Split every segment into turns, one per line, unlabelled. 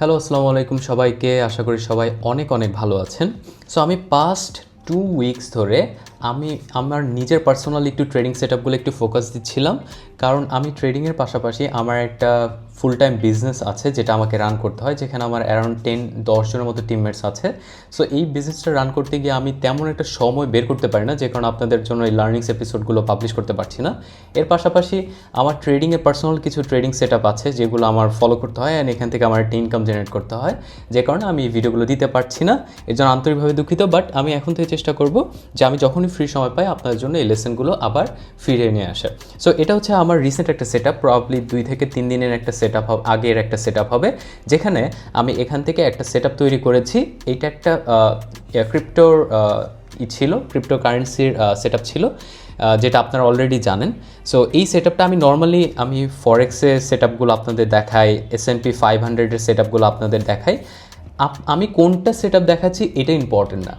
Hello আসসালামু আলাইকুম সবাইকে। আশা করি সবাই অনেক অনেক ভালো আছেন। সো আমি পাস্ট টু উইকস ধরে আমি আমার নিজের পার্সোনালি একটু ট্রেনিং সেট আপগুলো একটু ফোকাস দিচ্ছিলাম। কারণ আমি ট্রেডিংয়ের পাশাপাশি আমার একটা ফুল টাইম বিজনেস আছে যেটা আমাকে রান করতে হয়, যেখানে আমার অ্যারাউন্ড টেন দশজনের মতো টিমমেটস আছে। সো এই বিজনেসটা রান করতে গিয়ে আমি তেমন একটা সময় বের করতে পারি না, যে কারণে আপনাদের জন্য এই লার্নিংস এপিসোডগুলো পাবলিশ করতে পারছি না। এর পাশাপাশি আমার ট্রেডিংয়ে পার্সোনাল কিছু ট্রেডিং সেট আছে, যেগুলো আমার ফলো করতে হয় অ্যান্ড এখান থেকে আমার একটা ইনকাম জেনারেট করতে হয়। যে কারণে আমি এই ভিডিওগুলো দিতে পারছি না, এর জন্য আন্তরিকভাবে দুঃখিত বাট আমি এখন থেকে চেষ্টা করব যে আমি যখনই ফ্রি সময় পাই, আপনাদের জন্য এই লেসনগুলো আবার ফিরিয়ে নিয়ে আসার। সো এটা হচ্ছে আমার রিসেন্ট একটা সেট আপ প্রবলি দুই থেকে তিন দিনের একটা সেট আপ আগের একটা সেট আপ হবে, যেখানে আমি এখান থেকে একটা সেট আপ তৈরি করেছি। এইটা একটা ক্রিপ্টোর ই ছিল ক্রিপ্টো কারেন্সির সেট ছিল যেটা আপনারা অলরেডি জানেন। সো এই সেট আমি নর্মালি আমি ফরেক্সের সেট আপগুলো আপনাদের দেখাই এস এন পি ফাইভ হান্ড্রেডের সেট আপগুলো আপনাদের দেখাই। আমি কোনটা সেট আপ দেখাচ্ছি এটা ইম্পর্টেন্ট না।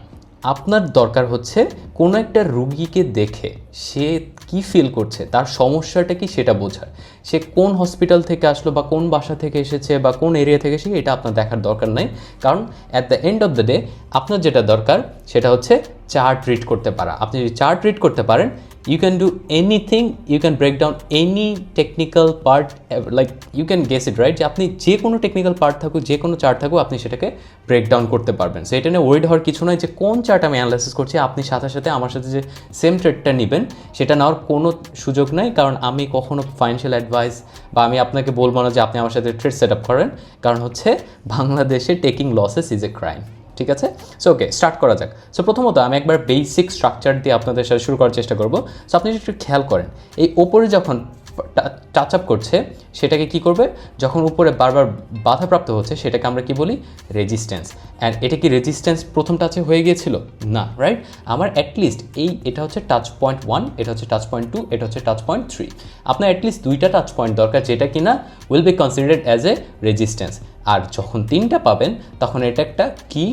আপনার দরকার হচ্ছে কোনো একটা রুগীকে দেখে সে কি ফিল করছে? তার সমস্যাটা কি সেটা বোঝার সে কোন হসপিটাল থেকে আসলো বা কোন বাসা থেকে এসেছে বা কোন এরিয়া থেকে এসেছে, এটা আপনার দেখার দরকার নাই। কারণ at the end of the day আপনার যেটা দরকার, সেটা হচ্ছে চার্ট রিড করতে পারা। আপনি যদি চার্ট রিড করতে পারেন you can do anything you can down any technical part ever- like, you can guess it, right? যে আপনি যে কোনো টেকনিক্যাল পার্ট থাকুক, যে কোনো চার্ট থাকুক, আপনি সেটাকে ব্রেক ডাউন করতে পারবেন। সো এটা নিয়ে ওয়েড হওয়ার কিছু নয় যে কোন চার্ট আমি অ্যানালাইসিস করছি, আপনি সাথে সাথে আমার সাথে যে সেম ট্রেডটা নেবেন, সেটা নেওয়ার কোনো সুযোগ নাই, কারণ আমি কখনো ফাইন্যান্সিয়াল অ্যাডভাইস বা আমি আপনাকে বলব না যে আপনি আমার সাথে ট্রেড সেট আপ করেন। কারণ হচ্ছে বাংলাদেশে taking losses is a crime ঠিক আছে? সো ওকে স্টার্ট করা যাক। সো প্রথমত আমি একবার বেসিক স্ট্রাকচার দিয়ে আপনাদের সাথে শুরু করার চেষ্টা করব। সো আপনি যদি একটু খেয়াল করেন, এই ওপরে যখন টাচ আপ করছে, সেটাকে কি করবে? যখন উপরে বারবার বাধাপ্রাপ্ত হচ্ছে, সেটাকে আমরা কি বলি? রেজিস্ট্যান্স অ্যান্ড এটা কি রেজিস্ট্যান্স প্রথম টাচে হয়ে গিয়েছিল? না রাইট আমার অ্যাটলিস্ট এই, এটা হচ্ছে টাচ পয়েন্ট ওয়ান এটা হচ্ছে টাচ পয়েন্ট টু এটা হচ্ছে টাচ পয়েন্ট থ্রি আপনার অ্যাটলিস্ট দুইটা টাচ পয়েন্ট দরকার, যেটা কিনা will be considered as a resistance আর যখন তিনটা পাবেন, তখন এটা একটা কি?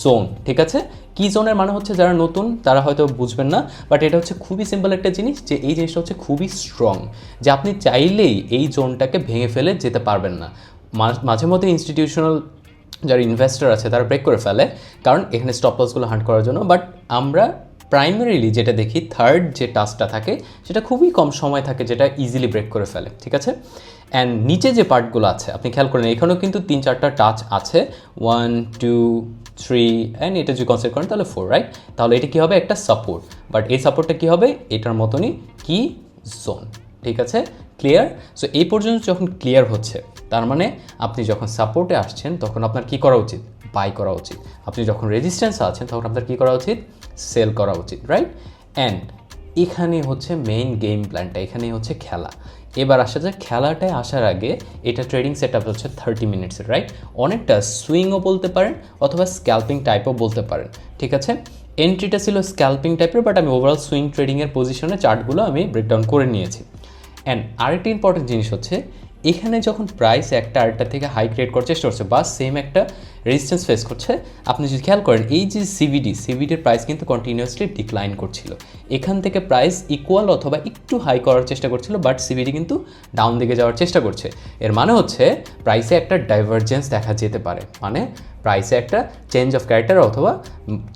জোন ঠিক আছে? কি জোনের মানে হচ্ছে যারা নতুন, তারা হয়তো বুঝবেন না বাট এটা হচ্ছে খুবই সিম্পল একটা জিনিস যে এই জিনিসটা হচ্ছে খুবই স্ট্রং যে আপনি চাইলেই এই জোনটাকে ভেঙে ফেলে যেতে পারবেন না। মাঝে মধ্যে ইনস্টিটিউশনাল যারা ইনভেস্টর আছে, তারা ব্রেক করে ফেলে, কারণ এখানে স্টপ লসগুলো হান্ট করার জন্য বাট আমরা প্রাইমারিলি যেটা দেখি থার্ড যে টাস্কটা থাকে, সেটা খুবই কম সময় থাকে যেটা ইজিলি ব্রেক করে ফেলে, ঠিক আছে? অ্যান্ড নিচে যে পার্টগুলো আছে, আপনি খেয়াল করেন, এখানেও কিন্তু তিন চারটা টাচ আছে ওয়ান টু থ্রি অ্যান্ড এটা যদি কনসিডার করেন, তাহলে ফোর রাইট তাহলে এটা কী হবে? একটা সাপোর্ট বাট এই সাপোর্টটা কী হবে? এটার মতনই কি? জোন ঠিক আছে? ক্লিয়ার সো এই পর্যন্ত যখন ক্লিয়ার হচ্ছে, তার মানে আপনি যখন সাপোর্টে আসছেন, তখন আপনার কি করা উচিত? বাই করা উচিত। আপনি যখন রেজিস্ট্যান্সে আছেন, তখন আপনার কি করা উচিত? সেল করা উচিত রাইট অ্যান্ড এখানে হচ্ছে মেইন গেম প্ল্যানটা এখানেই হচ্ছে খেলা। এবার আসা যায় খেলাটায় আসার আগে এটা ট্রেডিং সেট আপ হচ্ছে থার্টি মিনিটসের রাইট অনেকটা সুইংও বলতে পারেন অথবা স্ক্যালপিং টাইপও বলতে পারেন, ঠিক আছে? এন্ট্রিটা ছিল স্ক্যালপিং টাইপের বাট আমি ওভারঅল সুইং ট্রেডিংয়ের পজিশনে চার্টগুলো আমি ব্রেকডাউন করে নিয়েছি। অ্যান্ড আরেকটি ইম্পর্টেন্ট জিনিস হচ্ছে এখানে যখন প্রাইস একটা আরেকটা থেকে হাই ক্রিয়েট করার চেষ্টা করছে, বা সেম একটা রেজিস্ট্যান্স ফেস করছে, আপনি যদি খেয়াল করেন, এই যে সিভিডি সিভিডির প্রাইস কিন্তু কন্টিনিউয়াসলি ডিক্লাইন করছিল। এখান থেকে প্রাইস ইকুয়াল অথবা একটু হাই করার চেষ্টা করছিল বাট সিভিডি কিন্তু ডাউন দিকে যাওয়ার চেষ্টা করছে। এর মানে হচ্ছে প্রাইসে একটা ডাইভারজেন্স দেখা যেতে পারে। মানে প্রাইসে একটা চেঞ্জ অফ ক্যারেক্টার অথবা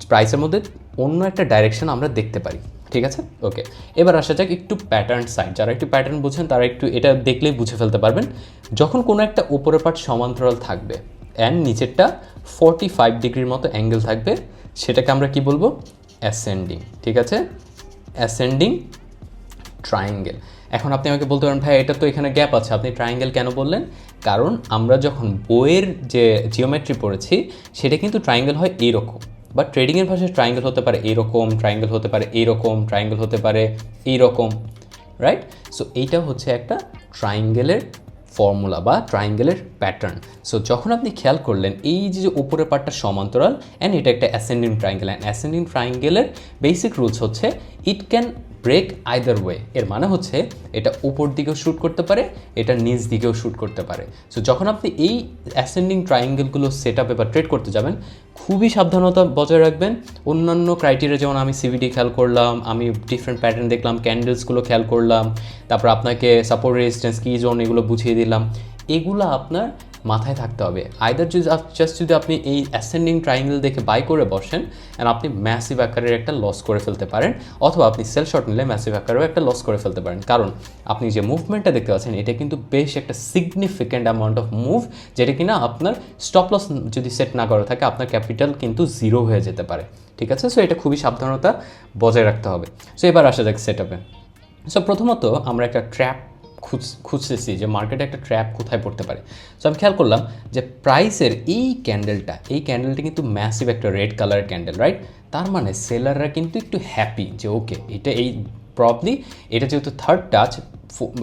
প্রাইসের মধ্যে অন্য একটা ডাইরেকশন আমরা দেখতে পারি। ঠিক আছে? ওকে এবার আসা যাক একটু প্যাটার্ন সাইড যারা একটু প্যাটার্ন বুঝেন, তারা একটু এটা দেখলেই বুঝে ফেলতে পারবেন। যখন কোনো একটা উপরের পার্ট সমান্তরাল থাকবে অ্যান্ড নিচেরটা ফর্টি ফাইভ ডিগ্রির মতো অ্যাঙ্গেল থাকবে, সেটাকে আমরা কি বলব? অ্যাসেন্ডিং ঠিক আছে? অ্যাসেন্ডিং ট্রায়াঙ্গেল এখন আপনি আমাকে বলতে পারেন, ভাই, এটা তো এখানে গ্যাপ আছে। আপনি ট্রায়াঙ্গেল কেন বললেন? কারণ আমরা যখন বইয়ের যে জিওমেট্রি পড়েছি, সেটা কিন্তু ট্রায়াঙ্গেল হয় এইরকম। বা ট্রেডিংয়ের ভাষায় ট্রায়াঙ্গেল হতে পারে এরকম ট্রায়াঙ্গেল হতে পারে এরকম ট্রায়াঙ্গেল হতে পারে এইরকম রাইট সো এইটা হচ্ছে একটা ট্রায়াঙ্গেলের ফর্মুলা বা ট্রায়াঙ্গেলের প্যাটার্ন সো যখন আপনি খেয়াল করলেন, এই যে উপরের পার্টটা সমান্তরাল অ্যান্ড এটা একটা অ্যাসেন্ডিং ট্রায়াঙ্গেল অ্যান্ড অ্যাসেন্ডিং ট্রায়াঙ্গেলের বেসিক রুলস হচ্ছে it can break either way. এর মানে হচ্ছে এটা উপর দিকেও শ্যুট করতে পারে, এটা নিচ দিকেও শ্যুট করতে পারে। সো যখন আপনি এই অ্যাসেন্ডিং ট্রায়াঙ্গেলগুলো সেট আপে বা ট্রেড করতে যাবেন, খুবই সাবধানতা বজায় রাখবেন। অন্যান্য ক্রাইটেরিয়া যেমন আমি সিভিডি খেয়াল করলাম, আমি ডিফারেন্ট প্যাটার্ন দেখলাম ক্যান্ডেলসগুলো খেয়াল করলাম, তারপর আপনাকে সাপোর্ট রেজিস্ট্যান্স কি জোন এগুলো বুঝিয়ে দিলাম। এগুলো আপনার মাথায় থাকতে হবে। আইদার যদি জাস্ট যদি আপনি এই অ্যাসেন্ডিং ট্রাইঙ্গেল দেখে বাই করে বসেন অ্যান্ড আপনি ম্যাসিভ আকারের একটা লস করে ফেলতে পারেন, অথবা আপনি সেল শট নিলে ম্যাসিভ আকারেও একটা লস করে ফেলতে পারেন। কারণ, আপনি যে মুভমেন্টটা দেখতে পাচ্ছেন, এটা কিন্তু বেশ একটা সিগনিফিক্যান্ট অ্যামাউন্ট অফ মুভ যেটা কিনা আপনার স্টপ লস যদি সেট না করা থাকে, আপনার ক্যাপিটাল কিন্তু জিরো হয়ে যেতে পারে। ঠিক আছে? সো এটা খুবই সাবধানতা বজায় রাখতে হবে। সো এবার আসা যাক সেট আপে সো প্রথমত আমরা একটা ট্র্যাপ খুঁজ, খুঁজতেছি যে মার্কেটে একটা ট্র্যাপ কোথায় পড়তে পারে। সো আমি খেয়াল করলাম যে প্রাইসের এই ক্যান্ডেলটা এই ক্যান্ডেলটা কিন্তু ম্যাসিভ একটা রেড কালার ক্যান্ডেল রাইট তার মানে সেলাররা কিন্তু একটু হ্যাপি যে ওকে এটা এই প্রবলি এটা যেহেতু থার্ড টাচ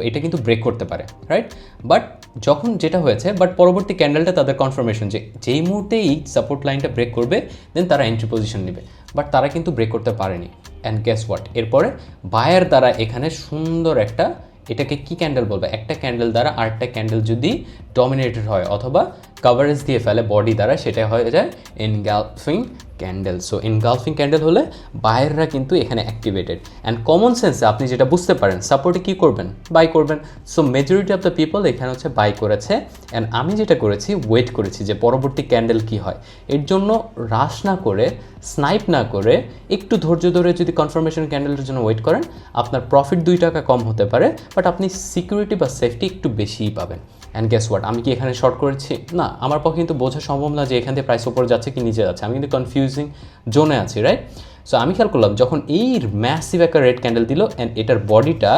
এটা কিন্তু ব্রেক করতে পারে রাইট বাট যখন যেটা হয়েছে বাট পরবর্তী ক্যান্ডেলটা তাদের কনফার্মেশন যে যেই মুহূর্তে এই সাপোর্ট লাইনটা ব্রেক করবে দেন তারা এন্ট্রি পজিশন নেবে। বাট তারা কিন্তু ব্রেক করতে পারেনি। অ্যান্ড গ্যাস হোয়াট এরপরে বায়ার দ্বারা এখানে সুন্দর একটা এটাকে কি ক্যান্ডেল বলব? একটা ক্যান্ডেল দ্বারা আরেকটা ক্যান্ডেল যদি ডমিনেটেড হয় অথবা কাভারেজ দিয়ে ফেলে বডি দ্বারা, সেটা হয়ে যায় engulfing candle so engulfing candle হলে বায়াররা কিন্তু এখানে অ্যাক্টিভেটেড অ্যান্ড কমন সেন্সে আপনি যেটা বুঝতে পারেন সাপোর্টে কী করবেন? বাই করবেন। So majority of the people এখানে হচ্ছে বাই করেছে। অ্যান্ড আমি যেটা করেছি ওয়েট করেছি যে পরবর্তী ক্যান্ডেল কি হয়। এর জন্য রাশ না করে স্নাইপ না করে, একটু ধৈর্য ধরে যদি কনফার্মেশন ক্যান্ডেলের জন্য ওয়েট করেন, আপনার প্রফিট দুই টাকা কম হতে পারে বাট আপনি সিকিউরিটি বা সেফটি একটু বেশিই পাবেন। অ্যান্ড গেস ওয়াট আমি কি এখানে শর্ট করেছি? না, আমার পক্ষে কিন্তু বোঝা সম্ভব না যে এখান থেকে প্রাইস ওপরে যাচ্ছে কি নিচে যাচ্ছে। আমি কিন্তু কনফিউজিং জোনে আছি রাইট সো আমি খেয়াল করলাম, যখন এই ম্যাসিভ একটা রেড ক্যান্ডেল দিল অ্যান্ড এটার বডিটা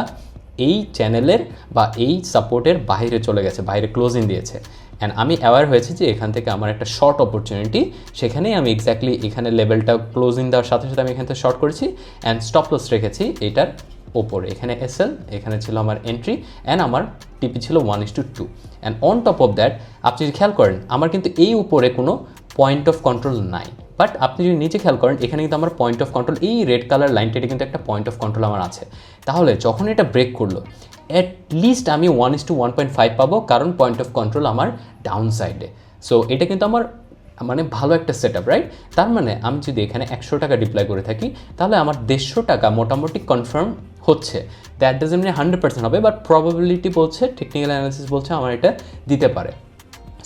এই চ্যানেলের বা এই সাপোর্টের বাইরে চলে গেছে, বাইরে ক্লোজিং দিয়েছে। অ্যান্ড আমি অ্যাওয়ার হয়েছি যে এখান থেকে আমার একটা শর্ট অপরচুনিটি সেখানেই আমি এক্স্যাক্টলি এখানে লেভেলটা ক্লোজিং দেওয়ার সাথে সাথে আমি এখান থেকে শর্ট করেছি অ্যান্ড স্টপ লস রেখেছি, এটার ওপরে। এখানে এসএল এখানে ছিল আমার এন্ট্রি অ্যান্ড আমার টিপি ছিল one is to two and on top of that আপনি যদি খেয়াল করেন, আমার কিন্তু এই উপরে কোনো পয়েন্ট অফ কন্ট্রোল নাই। বাট আপনি যদি নিচে খেয়াল করেন, এখানে কিন্তু আমার পয়েন্ট অফ কন্ট্রোল এই রেড কালার লাইনটা এটা কিন্তু একটা পয়েন্ট অফ কন্ট্রোল আমার আছে। তাহলে যখন এটা ব্রেক করল অ্যাট লিস্ট আমি one is to one point five পাবো, কারণ পয়েন্ট অফ কন্ট্রোল আমার ডাউন সাইডে সো এটা কিন্তু আমার মানে ভালো একটা সেট আপ রাইট তার মানে আমি যদি এখানে একশো টাকা ডিপ্লয় করে থাকি, তাহলে আমার দেড়শো টাকা মোটামুটি কনফার্ম হচ্ছে। That doesn't mean hundred percent হবে বাট প্রবাবিলিটি বলছে টেকনিক্যাল অ্যানালিসিস বলছে আমার এটা দিতে পারে।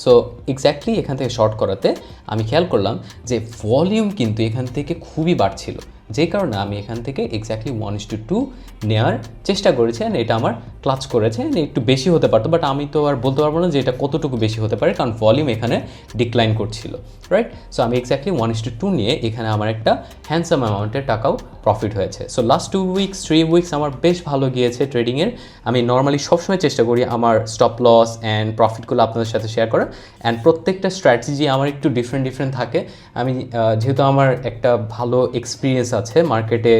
সো এক্স্যাক্টলি এখান থেকে শর্ট করাতে আমি খেয়াল করলাম যে ভলিউম কিন্তু এখান থেকে খুবই বাড়ছিল। যে কারণে আমি এখান থেকে exactly one is to two নেওয়ার চেষ্টা করেছি অ্যান্ড এটা আমার ক্লাচ করেছে একটু বেশি হতে পারতো বাট আমি তো আর বলতে পারব না যে এটা কতটুকু বেশি হতে পারে, কারণ ভলিউম এখানে ডিক্লাইন করছিল রাইট সো আমি exactly one is to two নিয়ে এখানে আমার একটা হ্যান্ডসাম অ্যামাউন্টের টাকাও প্রফিট হয়েছে। So last two weeks three weeks আমার বেশ ভালো গিয়েছে ট্রেডিংয়ের আমি নর্মালি সবসময় চেষ্টা করি আমার স্টপ লস অ্যান্ড প্রফিটগুলো আপনাদের সাথে শেয়ার করার। অ্যান্ড প্রত্যেকটা স্ট্র্যাটেজি আমার একটু ডিফারেন্ট ডিফারেন্ট থাকে। আমি যেহেতু আমার একটা ভালো এক্সপিরিয়েন্স আছে মার্কেটে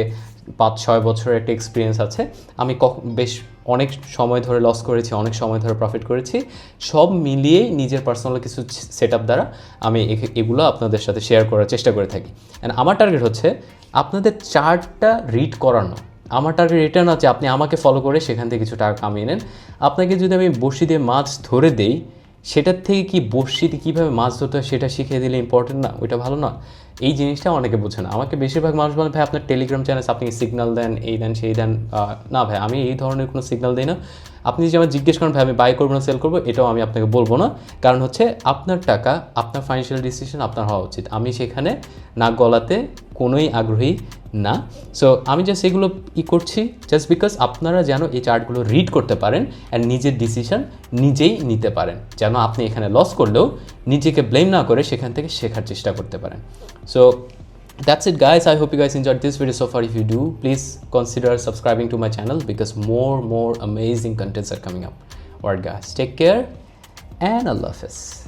পাঁচ, ছয় বছরের একটা এক্সপিরিয়েন্স আছে। আমি কখ, বেশ অনেক সময় ধরে লস করেছি, অনেক সময় ধরে প্রফিট করেছি। সব মিলিয়েই নিজের পার্সোনাল কিছু সেট আপ দ্বারা আমি এগুলো আপনাদের সাথে শেয়ার করার চেষ্টা করে থাকি। অ্যান্ড আমার টার্গেট হচ্ছে আপনাদের চার্টটা রিড করানো। আমার টার্গেট এটা না যে আপনি আমাকে ফলো করে সেখান থেকে কিছু টাকা কামিয়ে নেন। আপনাকে যদি আমি বড়শি দিয়ে মাছ ধরে দেই সেটার থেকে কি বড়শিতে কীভাবে মাছ ধরতে হয় সেটা শিখিয়ে দিলে ইম্পর্টেন্ট না? ওইটা ভালো না। এই জিনিসটা অনেকে বোঝে না। আমাকে বেশিরভাগ মানুষ বলে, ভাই, আপনার টেলিগ্রাম চ্যানেল আপনি সিগনাল দেন, এই দেন, সেই দেন। না ভাই, আমি এই ধরনের কোনো সিগনাল দিই না। আপনি যদি আমার জিজ্ঞেস করেন, ভাই, আমি বাই করব না সেল করব? এটাও আমি আপনাকে বলব না। কারণ হচ্ছে আপনার টাকা, আপনার ফাইন্যান্সিয়াল ডিসিশন আপনার হওয়া উচিত। আমি সেখানে নাক গলাতে কোনোই আগ্রহী না। সো আমি জাস্ট এগুলো ই করছি জাস্ট বিকজ আপনারা যেন এই চার্টগুলো রিড করতে পারেন অ্যান্ড নিজের ডিসিশন নিজেই নিতে পারেন। যেন আপনি এখানে লস করলেও নিজেকে ব্লেম না করে সেখান থেকে শেখার চেষ্টা করতে পারেন। So That's it guys. I hope you guys enjoyed this video so far. If you do, please consider subscribing to my channel because more more amazing contents are coming up. Alright guys, take care and Allah Hafiz.